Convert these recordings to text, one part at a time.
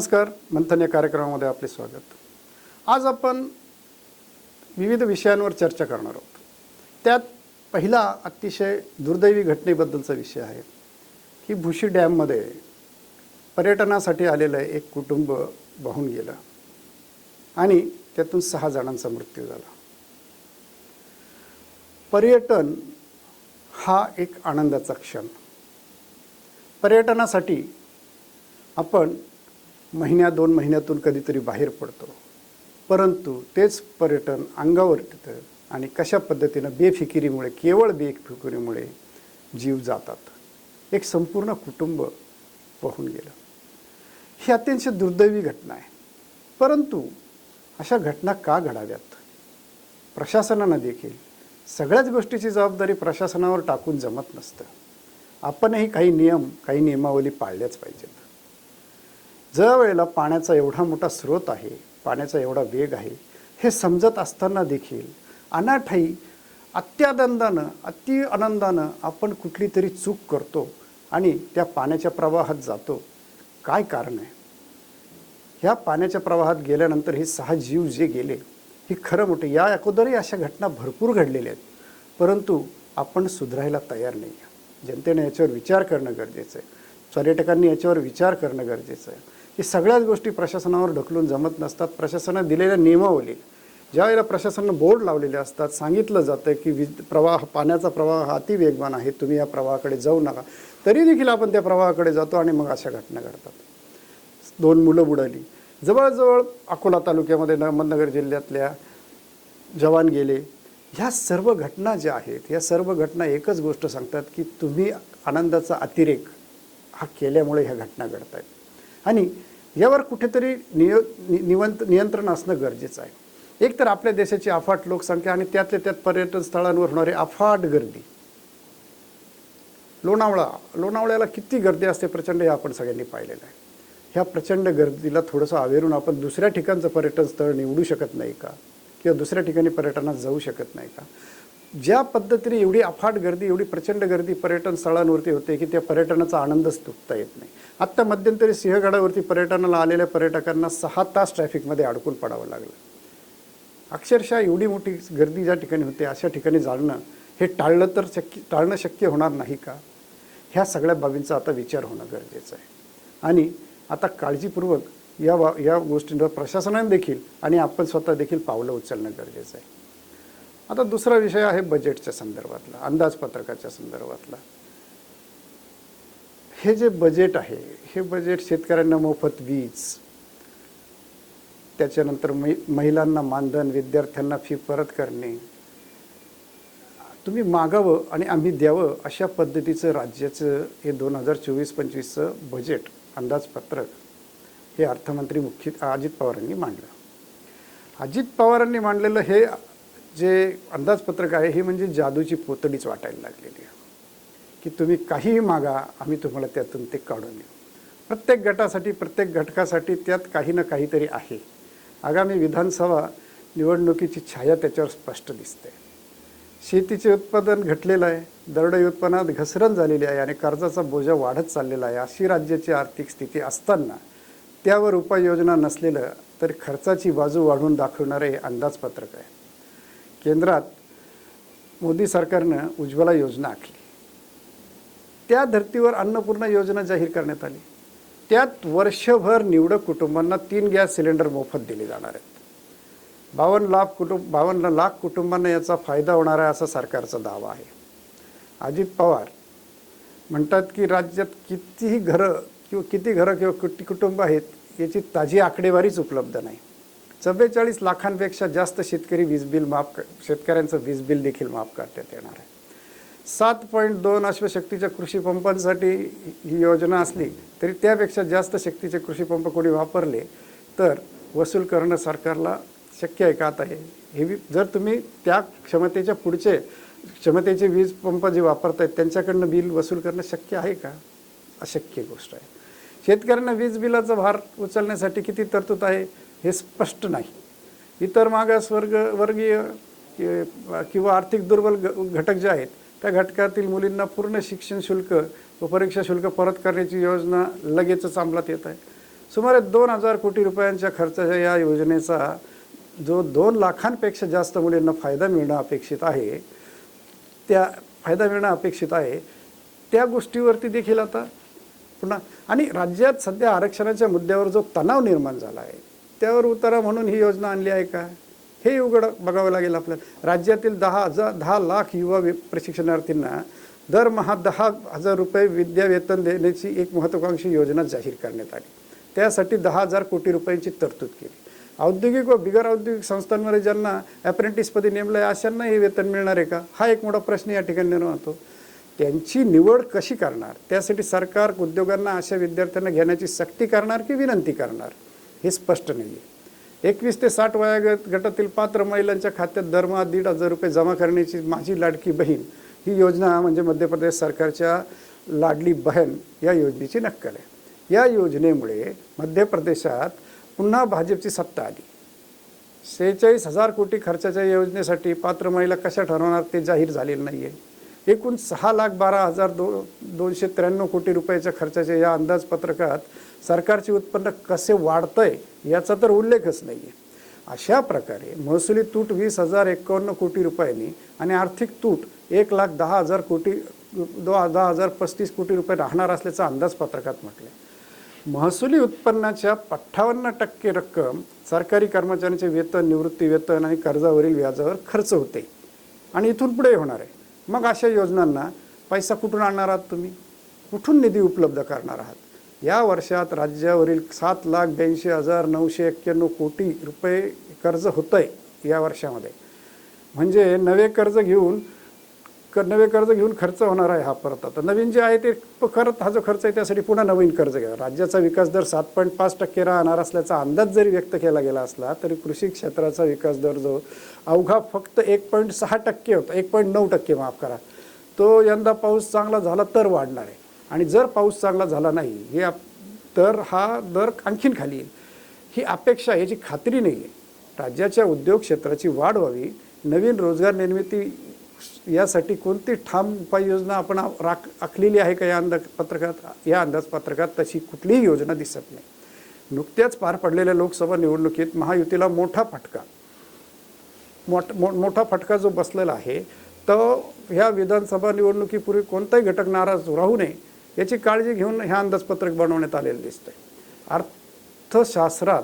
नमस्कार मंथन या कार्यक्रमामध्ये आपले स्वागत. आज आपण विविध विषयांवर चर्चा करणार आहोत. त्यात पहिला अतिशय दुर्दैवी घटनेबद्दलचा विषय आहे की भुशी डॅममध्ये पर्यटनासाठी आलेलं एक कुटुंब वाहून गेलं आणि त्यातून सहा जणांचा मृत्यू झाला. पर्यटन हा एक आनंदाचा क्षण. पर्यटनासाठी आपण महिन्या दोन महिन्यातून कधीतरी बाहेर पडतो. परंतु तेच पर्यटन अंगावर येतं आणि कशा पद्धतीनं बेफिकिरीमुळे केवळ बेफिकिरीमुळे जीव जातात. एक संपूर्ण कुटुंब पाहून गेलं. ही अत्यंत दुर्दैवी घटना आहे. परंतु अशा घटना का घडाव्यात? प्रशासनानं देखील सगळ्याच गोष्टीची जबाबदारी प्रशासनावर टाकून जमत नसतं. आपणही काही नियम काही नियमावली पाळल्याच पाहिजेत. ज्या वेळेला पाण्याचा एवढा मोठा स्रोत आहे पाण्याचा एवढा वेग आहे हे समजत असताना देखील अनाठाई अत्यानंदानं अति आनंदानं आपण कुठली तरी चूक करतो आणि त्या पाण्याच्या प्रवाहात जातो. काय कारण आहे? ह्या पाण्याच्या प्रवाहात गेल्यानंतर हे सहा जीव जे गेले ही खरं मोठे या अगोदरही अशा घटना भरपूर घडलेल्या आहेत. परंतु आपण सुधारायला तयार नाही आहे जनतेने याच्यावर विचार करणं गरजेचं आहे. पर्यटकांनी याच्यावर विचार करणं गरजेचं आहे. की सगळ्याच गोष्टी प्रशासनावर ढकलून जमत नसतात. प्रशासनाने दिलेल्या नियमावली ज्या वेळेला प्रशासनानं बोर्ड लावलेले असतात सांगितलं जातं की वीज प्रवाह पाण्याचा प्रवाह हा अति वेगवान आहे तुम्ही या प्रवाहाकडे जाऊ नका. तरी देखील आपण त्या प्रवाहाकडे जातो आणि मग अशा घटना घडतात. दोन मुलं बुडाली. जवळजवळ अकोला तालुक्यामध्ये अहमदनगर जिल्ह्यातल्या जवान गेले. ह्या सर्व घटना ज्या आहेत या सर्व घटना एकच गोष्ट सांगतात की तुम्ही आनंदाचा अतिरेक हा केल्यामुळे ह्या घटना घडत आहेत आणि यावर कुठेतरी निय निवंत नियंत्रण असणं गरजेचं आहे. एक तर आपल्या देशाची अफाट लोकसंख्या आणि त्यातल्या त्यात पर्यटन स्थळांवर होणारी अफाट गर्दी. लोणावळा लोणावळ्याला किती गर्दी असते प्रचंड हे आपण सगळ्यांनी पाहिलेलं आहे. ह्या प्रचंड गर्दीला थोडंसं आवेरून आपण दुसऱ्या ठिकाणचं पर्यटन स्थळ निवडू शकत नाही का? किंवा दुसऱ्या ठिकाणी पर्यटनात जाऊ शकत नाही का? ज्या पद्धतीने एवढी अफाट गर्दी एवढी प्रचंड गर्दी पर्यटन स्थळांवरती होते की त्या पर्यटनाचा आनंदच तुटता येत नाही. आत्ता मध्यंतरी सिंहगडावरती पर्यटनाला आलेल्या पर्यटकांना सहा तास ट्रॅफिकमध्ये अडकून पडावं लागलं. अक्षरशः एवढी मोठी गर्दी ज्या ठिकाणी होते अशा ठिकाणी जाणं हे टाळलं तर शक्य टाळणं शक्य होणार नाही का? ह्या सगळ्या बाबींचा आता विचार होणं गरजेचं आहे. आणि आता काळजीपूर्वक या वा या गोष्टींवर प्रशासनाने देखील आणि आपण स्वतः देखील पावलं उचलणं गरजेचं आहे. आता दुसरा विषय आहे बजेटच्या संदर्भातला अंदाजपत्रकाच्या संदर्भातला. हे जे बजेट आहे हे बजेट शेतकऱ्यांना मोफत वीज त्याच्यानंतर महिलांना मानधन विद्यार्थ्यांना फी परत करणे तुम्ही मागावं आणि आम्ही द्यावं अशा पद्धतीचं राज्याचं हे दोन हजार चोवीस पंचवीसचं बजेट अंदाजपत्रक हे अर्थमंत्री मुख्य अजित पवारांनी मांडलं. अजित पवारांनी मांडलेलं हे जे अंदाजपत्रक आहे हे म्हणजे जादूची पोतडीच वाटायला लागलेली आहे. की तुम्ही काहीही मागा आम्ही तुम्हाला त्यातून ते काढून येऊ प्रत्येक गटासाठी प्रत्येक घटकासाठी त्यात काही ना काहीतरी आहे. आगामी विधानसभा निवडणुकीची छाया त्याच्यावर स्पष्ट दिसते. शेतीचे उत्पादन घटलेलं आहे दरडोई उत्पन्नात घसरण झालेली आहे आणि कर्जाचा बोजा वाढत चाललेला आहे. अशी राज्याची आर्थिक स्थिती असताना त्यावर उपाययोजना नसलेलं तर खर्चाची बाजू वाढवून दाखवणारे हे अंदाजपत्रक आहे. केंद्रात मोदी सरकारनं उज्ज्वला योजना आखली. त्या धर्तीवर अन्नपूर्णा योजना जाहीर करण्यात आली. त्यात वर्षभर निवडक कुटुंबांना तीन गॅस सिलेंडर मोफत दिले जाणार आहेत. बावन्न लाख कुटुंब बावन्न लाख कुटुंबांना याचा फायदा होणार आहे असा सरकारचा दावा आहे. अजित पवार म्हणतात की राज्यात कितीही घरं किंवा किती घरं किंवा किती कुटुंब आहेत याची ताजी आकडेवारीच उपलब्ध नाही. चव्वेचाळीस लाखांपेक्षा जास्त शेतकरी वीज बिल माफ क- शेतकऱ्यांचं वीज बिल देखील माफ करण्यात येणार आहे. सात पॉईंट दोन अश्वशक्तीच्या कृषी पंपांसाठी ही योजना असली तरी त्यापेक्षा जास्त शक्तीचे कृषी पंप कोणी वापरले तर वसूल करणं सरकारला शक्य आहे का आता हे? हे जर तुम्ही त्या क्षमतेच्या पुढचे क्षमतेचे वीज पंप जे आहेत त्यांच्याकडनं बिल वसूल करणं शक्य आहे का? अशक्य गोष्ट आहे. शेतकऱ्यांना वीज बिलाचा भार उचलण्यासाठी किती तरतूद आहे? हे स्पष्ट नाही. इतर मागासवर्ग वर्गीय किंवा आर्थिक दुर्बल ग- घटक जे आहेत त्या घटकातील मुलींना पूर्ण शिक्षण शुल्क व परीक्षा शुल्क परत करण्याची योजना लगेचच अंमलात येत आहे. सुमारे दोन हजार कोटी रुपयांच्या खर्चाच्या या योजनेचा जो दोन लाखांपेक्षा जास्त मुलींना फायदा मिळणं अपेक्षित आहे त्या फायदा मिळणं अपेक्षित आहे त्या गोष्टीवरती देखील आता पुन्हा आणि राज्यात सध्या आरक्षणाच्या मुद्द्यावर जो तणाव निर्माण झाला आहे त्यावर उतारा म्हणून ही योजना आणली आहे का? हे उघड बघावं लागेल आपल्याला. राज्यातील दहा हजार दहा लाख युवा प्रशिक्षणार्थींना दरमहा दहा हजार रुपये विद्यावेतन देण्याची एक महत्त्वाकांक्षी योजना जाहीर करण्यात आली. त्यासाठी दहा हजार कोटी रुपयांची तरतूद केली. औद्योगिक व बिगर औद्योगिक संस्थांमध्ये ज्यांना अप्रेंटिसपदी नेमलं आहे अशांना हे वेतन मिळणार आहे का? हा एक मोठा प्रश्न या ठिकाणी निर्माण होतो. त्यांची निवड कशी करणार? त्यासाठी सरकार उद्योगांना अशा विद्यार्थ्यांना घेण्याची सक्ती करणार की विनंती करणार? हे स्पष्ट नाही आहे एकवीस ते साठ वयागत गटातील पात्र महिलांच्या खात्यात दरमहा दीड हजार रुपये जमा करण्याची माझी लाडकी बहीण ही योजना म्हणजे मध्य प्रदेश सरकारच्या लाडली बहीण या योजनेची नक्कल आहे. या योजनेमुळे मध्य प्रदेशात पुन्हा भाजपची सत्ता आली. सेहेचाळीस हजार कोटी खर्चाच्या योजनेसाठी पात्र महिला कशा ठरवणार ते जाहीर झालेलं नाही आहे एकूण सहा लाख बारा हजार दो दोनशे त्र्याण्णव कोटी रुपयाच्या खर्चाच्या या अंदाजपत्रकात सरकारचे उत्पन्न कसे वाढतंय याचा तर उल्लेखच नाही आहे अशा प्रकारे महसुली तूट वीस हजार एकावन्न कोटी रुपयांनी आणि आर्थिक तूट एक लाख दहा हजार कोटी दो दहा हजार पस्तीस कोटी रुपये राहणार असल्याचं अंदाजपत्रकात म्हटलं आहे महसुली उत्पन्नाच्या अठ्ठावन्न टक्के रक्कम सरकारी कर्मचाऱ्यांचे वेतन निवृत्ती वेतन आणि कर्जावरील व्याजावर खर्च होते. आणि इथून पुढे होणार आहे. मग अशा योजनांना पैसा कुठून आणणार आहात तुम्ही? कुठून निधी उपलब्ध करणार आहात? या वर्षात राज्यावरील सात लाख ब्याऐंशी हजार नऊशे एक्क्याण्णव कोटी रुपये कर्ज होतं आहे या वर्षामध्ये. म्हणजे नवे कर्ज घेऊन नवे कर्ज घेऊन खर्च होणार आहे हा परत. आता नवीन जे आहे ते प- खरं हा जो खर्च आहे त्यासाठी पुन्हा नवीन कर्ज घ्या. राज्याचा विकास दर सात पॉईंट पाच टक्के राहणार असल्याचा अंदाज जरी व्यक्त केला गेला असला तरी कृषी क्षेत्राचा विकास दर जो अवघा फक्त एक पॉईंट सहा टक्के होता एक पॉईंट नऊ टक्के माफ करा. तो यंदा पाऊस चांगला झाला तर वाढणार आहे. आणि जर पाऊस चांगला झाला नाही हे आप- तर हा दर आणखीन खाली येईल. ही अपेक्षा याची खात्री नाही आहे राज्याच्या उद्योग क्षेत्राची वाढ व्हावी नवीन रोजगार निर्मिती यासाठी कोणती ठाम उपाययोजना आपण राख आखलेली आहे का या अंदाजपत्रकात या अंदाजपत्रकात तशी कुठलीही योजना दिसत नाही. नुकत्याच पार पडलेल्या लोकसभा निवडणुकीत महायुतीला मोठा फटका. मोठ मो- मोठा फटका जो बसलेला आहे तो ह्या विधानसभा निवडणुकीपूर्वी कोणताही घटक नाराज राहू नये याची काळजी घेऊन ह्या अंदाजपत्रक बनवण्यात आलेलं दिसतंय. अर्थशास्त्रात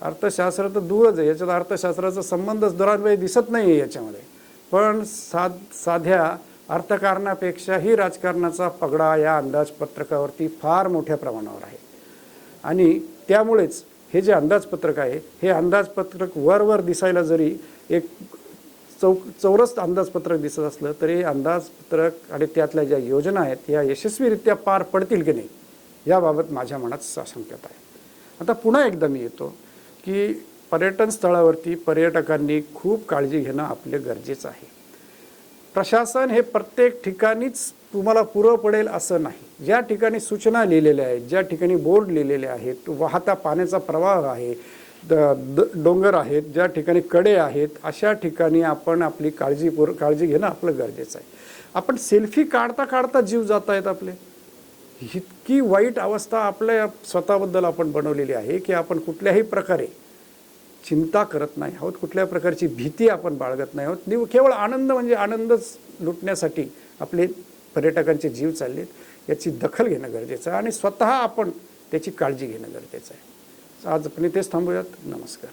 अर्थशास्त्र तर दूरच आहे. याच्यात अर्थशास्त्राचा संबंधच दरांबाई दिसत नाही आहे याच्यामध्ये. पण साध साध्या अर्थकारणापेक्षाही राजकारणाचा पगडा या अंदाजपत्रकावरती फार मोठ्या प्रमाणावर आहे. आणि त्यामुळेच हे जे अंदाजपत्रक आहे हे अंदाजपत्रक वरवर दिसायला जरी एक चौ चौरस अंदाजपत्रक दिसत असलं तरी अंदाजपत्रक आणि त्यातल्या ज्या योजना आहेत या यशस्वीरित्या पार पडतील की नाही याबाबत माझ्या मनात साशंकता आहे. आता पुन्हा एकदा मी येतो की पर्यटन स्थळावरती पर्यटकांनी खूप काळजी घेणं आपले गरजेचं आहे. प्रशासन हे प्रत्येक ठिकाणीच तुम्हाला पुरं पडेल असं नाही. ज्या ठिकाणी सूचना लिहिलेल्या आहेत ज्या ठिकाणी बोर्ड लिहिलेले आहेत वाहता पाण्याचा प्रवाह आहे द- द- डोंगर आहेत ज्या ठिकाणी कडे आहेत अशा ठिकाणी आपण आपली काळजीपूर काळजी घेणं आपलं गरजेचं आहे. आपण सेल्फी काढता काढता जीव जात आहेत आपले. इतकी वाईट अवस्था आपल्या स्वतःबद्दल आपण बनवलेली आहे की आपण कुठल्याही प्रकारे चिंता करत नाही आहोत. कुठल्या प्रकारची भीती आपण बाळगत नाही आहोत. निव केवळ आनंद म्हणजे आनंदच लुटण्यासाठी आपले पर्यटकांचे जीव चाललेत. याची दखल घेणं गरजेचं आहे आणि स्वतः आपण त्याची काळजी घेणं गरजेचं आहे. आज आपण इथेच थांबूयात. नमस्कार.